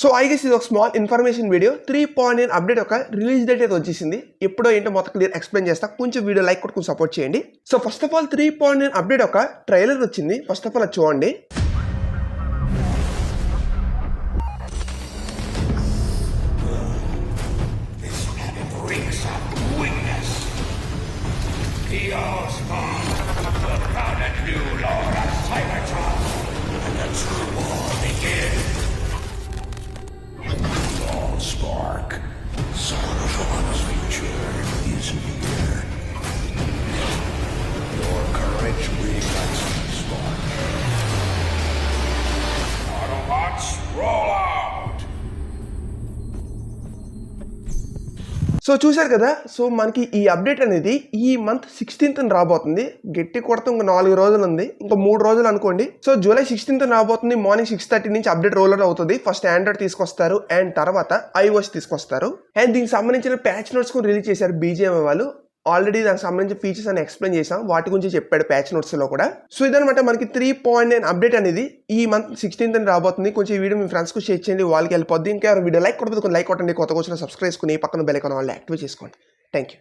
So I guess ఇది ఒక small information video three point nine update ఒక release date అయితే వచ్చేసింది. ఎప్పుడో ఏంటో మొత్తం క్లియర్ ఎక్స్ప్లెయిన్ చేస్తా. కొంచెం వీడియో లైక్ కొట్టుకుని సపోర్ట్ చేయండి. So first of all three point nine update ఒక ట్రైలర్ వచ్చింది. ఫస్ట్ ఆఫ్ ఆల్ అది చూడండి. The Allspawn will new Lord Allspark, Cybertron's future is near. Your courage reignites so చూశారు కదా సో మనకి ఈ అప్డేట్ అనేది ఈ మంత్ సిక్స్టీన్త్ రాబోతుంది. గట్టి కొడతా ఇంకా నాలుగు రోజులు ఉంది. ఇంకా మూడు రోజులు అనుకోండి. సో జూలై సిక్స్టీన్త్ రాబోతుంది. మార్నింగ్ సిక్స్ థర్టీ నుంచి అప్డేట్ రోలర్ అవుతుంది. ఫస్ట్ ఆండ్రాయిడ్ తీసుకొస్తారు. అండ్ తర్వాత ఐఓఎస్ తీసుకొస్తారు. అండ్ దీనికి సంబంధించిన ప్యాచ్ నోట్స్ కూడా రిలీజ్ చేశారు బీజేఎం వాళ్ళు. ఆల్రెడీ దానికి సంబంధించిన ఫీచర్స్ అని ఎక్స్ప్లెయిన్ చేసాం వాటి గురించి చెప్పాడు ప్యాచ్ నోట్స్లో కూడా. సో ఇదనమాట మనకి త్రీ పాయింట్ నైన్ అప్డేట్ అనేది ఈ మంత్ సిక్స్టీన్త్ అని రాబోతుంది. కొంచెం ఈ వీడియో మీ ఫ్రెండ్స్కు షేర్ చేయండి వాళ్ళకి వెళ్ళిపోద్ది ఇంకా వీడియో లైక్ కొట్టదు కొంచెం లైక్ కొట్టండి. కొత్త వచ్చిన సబ్స్క్రైబ్ చేసుకుని పక్కన బెల్ ఐకాన్ వాళ్ళు యాక్టివేట్ చేసుకోండి. Thank you